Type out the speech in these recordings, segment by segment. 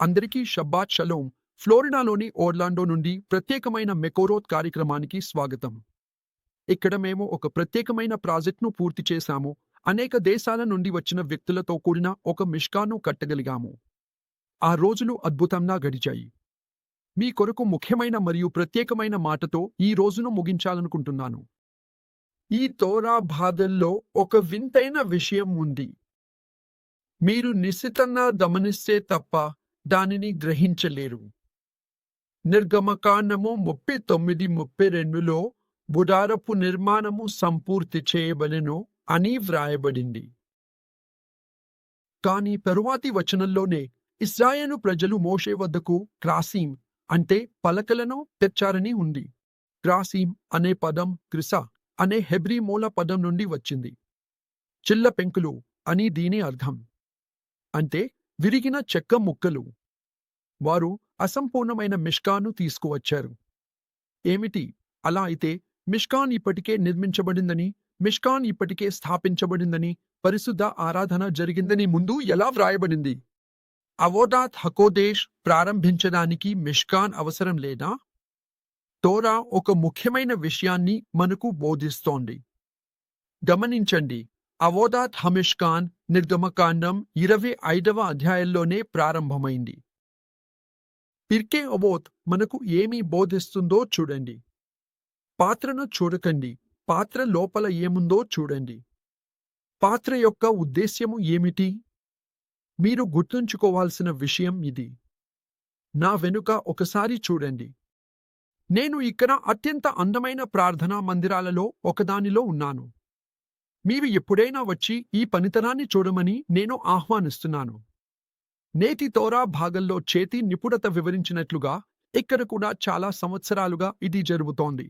అందరికీ Sabbath shalom. ఫ్లోరిడాలోని Orlando నుండి ప్రత్యేకమైన మెకోరోత్ కార్యక్రమానికి స్వాగతం. ఇక్కడ మేము ఒక ప్రత్యేకమైన ప్రాజెక్ట్ను పూర్తి చేశాము. అనేక దేశాల నుండి వచ్చిన వ్యక్తులతో కూడిన ఒక మిష్కాను కట్టగలిగాము. ఆ రోజులు అద్భుతంగా గడిచాయి. మీ కొరకు ముఖ్యమైన మరియు ప్రత్యేకమైన మాటతో ఈ రోజును ముగించాలనుకుంటున్నాను. ఈ తోరా బాధల్లో ఒక వింతైన విషయం ఉంది. మీరు నిశ్చితంగా గమనిస్తే తప్ప దానిని గ్రహించలేరు. నిర్గమకాండము ముప్పై తొమ్మిది ముప్పై రెండులో బుడారపు నిర్మాణము సంపూర్తి చేయబడెను అని వ్రాయబడింది. కాని తరువాతి వచనంలోనే ఇస్రాయేలు ప్రజలు మోషే వద్దకు క్రాసీం అంటే పలకలను తెచ్చారని ఉంది. క్రాసీం అనే పదం క్రిస అనే హెబ్రీ మూల పదం నుండి వచ్చింది. చిల్ల పెంకులు అని దీని అర్థం. అంటే విరిగిన చెక్క ముక్కలు. వారు అసంపూర్ణమైన మిష్కాను తీసుకువచ్చారు. ఏమిటి? అలా అయితే మిష్కాన్ ఇప్పటికే నిర్మించబడిందని మిష్కాన్ ఇప్పటికే స్థాపించబడిందని పరిశుద్ధ ఆరాధన జరిగిందని ముందు ఎలా వ్రాయబడింది? అవోదాత్ హకోదేశ్ ప్రారంభించడానికి మిష్కాన్ అవసరం లేదా? తోరా ఒక ముఖ్యమైన విషయాన్ని మనకు బోధిస్తోంది. గమనించండి. అవోదాత్ హమిష్కాన్ నిర్గమకాండం ఇరవై ఐదవ అధ్యాయంలోనే ప్రారంభమైంది. పిర్కే అవోత్ మనకు ఏమి బోధిస్తుందో చూడండి. పాత్రను చూడకండి. పాత్ర లోపల ఏముందో చూడండి. పాత్ర యొక్క ఉద్దేశ్యము ఏమిటి? మీరు గుర్తుంచుకోవాల్సిన విషయం ఇది. నా వెనుక ఒకసారి చూడండి. నేను ఇక్కడ అత్యంత అందమైన ప్రార్థనా మందిరాలలో ఒకదానిలో ఉన్నాను. మీరు ఎప్పుడైనా వచ్చి ఈ పనితనాన్ని చూడమని నేను ఆహ్వానిస్తున్నాను. నేటి తోరా భాగంలో చేతి నిపుణత వివరించినట్లుగా ఇక్కడ కూడా చాలా సంవత్సరాలుగా ఇది జరుగుతోంది.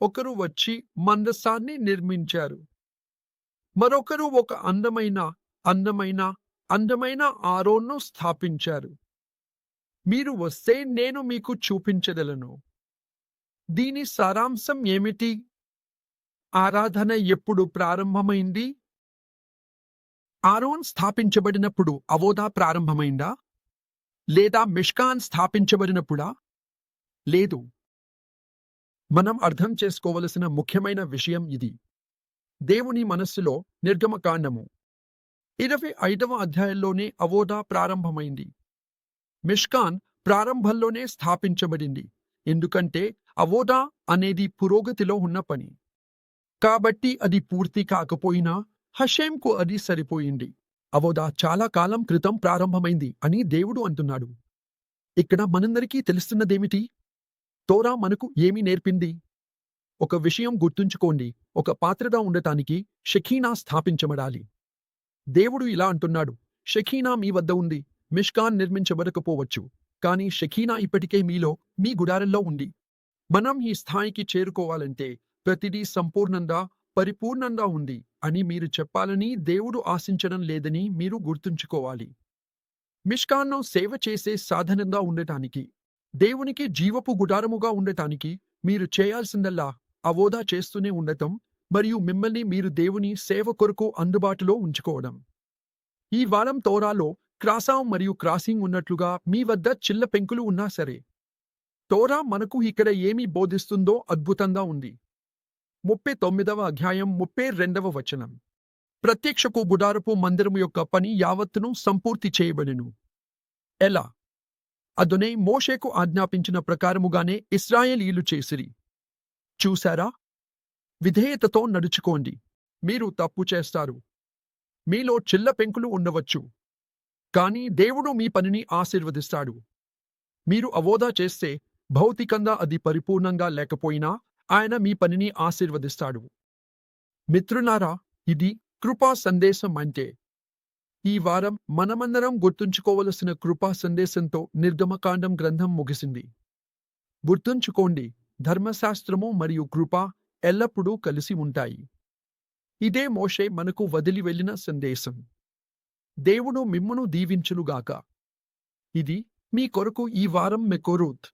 ఒకరు వచ్చి మందసాన్ని నిర్మించారు. మరొకరు ఒక అందమైన అందమైన అందమైన ఆరోన్ను స్థాపించారు. మీరు వస్తే నేను మీకు చూపించగలను. దీని సారాంశం ఏమిటి? ఆరాధన ఎప్పుడు ప్రారంభమైంది? ఆరోన్ స్థాపించబడినప్పుడు అవోదా ప్రారంభమైందా? లేదా మిష్కాన్ స్థాపించబడినప్పుడా? లేదు. మనం అర్థం చేసుకోవలసిన ముఖ్యమైన విషయం ఇది. దేవుని మనస్సులో నిర్గమకాండము. ఇరవై ఐదవ అధ్యాయంలోనే అవోదా ప్రారంభమైంది. మిష్కాన్ ప్రారంభంలోనే స్థాపించబడింది. ఎందుకంటే అవోదా అనేది పురోగతిలో ఉన్న పని. కాబట్టి అది పూర్తి కాకపోయినా హషేంకు అది సరిపోయింది. అవోదా చాలా కాలం క్రితం ప్రారంభమైంది అని దేవుడు అంటున్నాడు. ఇక్కడ మనందరికీ తెలుస్తున్నదేమిటి? తోరా మనకు ఏమి నేర్పింది? ఒక విషయం గుర్తుంచుకోండి. ఒక పాత్రగా ఉండటానికి షఖీనా స్థాపించబడాలి. దేవుడు ఇలా అంటున్నాడు. షఖీనా మీ వద్ద ఉంది. మిష్కాన్ నిర్మించబడకపోవచ్చు కానీ షఖీనా ఇప్పటికే మీలో మీ గుడారంలో ఉంది. మనం ఈ స్థాయికి చేరుకోవాలంటే ప్రతిదీ సంపూర్ణంగా పరిపూర్ణంగా ఉంది అని మీరు చెప్పాలని దేవుడు ఆశించడం లేదని మీరు గుర్తుంచుకోవాలి. మిష్కాన్నం సేవ చేసే సాధనంగా ఉండటానికి దేవునికి జీవపు గుడారముగా ఉండటానికి మీరు చేయాల్సిందల్లా అవోధా చేస్తూనే ఉండటం మరియు మిమ్మల్ని మీరు దేవుని సేవ కొరకు అందుబాటులో ఉంచుకోవడం. ఈ వారం తోరాలో క్రాసాం మరియు క్రాసింగ్ ఉన్నట్లుగా మీ వద్ద చిల్ల పెంకులు ఉన్నా సరే తోరా మనకు ఇక్కడ ఏమి బోధిస్తుందో అద్భుతంగా ఉంది. ముప్పై తొమ్మిదవ అధ్యాయం ముప్పై రెండవ వచనం. ప్రత్యక్షకు గుడారపు మందిరము యొక్క పని యావత్తును సంపూర్తి చేయబడెను. ఎలా? అదునే మోషేకు ఆజ్ఞాపించిన ప్రకారముగానే ఇస్రాయేలీలు చేసిరి. చూశారా? విధేయతతో నడుచుకోండి. మీరు తప్పు చేస్తారు. మీలో చిల్ల పెంకులు ఉండవచ్చు. కాని దేవుడు మీ పనిని ఆశీర్వదిస్తాడు. మీరు అవోదా చేస్తే భౌతికంగా అది పరిపూర్ణంగా లేకపోయినా ఆయన మీ పనిని ఆశీర్వదిస్తాడు. మిత్రులారా ఇది కృపా సందేశం అంటే ఈ వారం మనమందరం గుర్తుంచుకోవలసిన కృపా సందేశంతో నిర్గమకాండం గ్రంథం ముగిసింది. గుర్తుంచుకోండి ధర్మశాస్త్రము మరియు కృప ఎల్లప్పుడూ కలిసి ఉంటాయి. ఇదే మోషే మనకు వదిలి వెళ్ళిన సందేశం. దేవుడు మిమ్మును దీవించులుగాక ఇది మీ కొరకు ఈ వారం మెకోరూత్.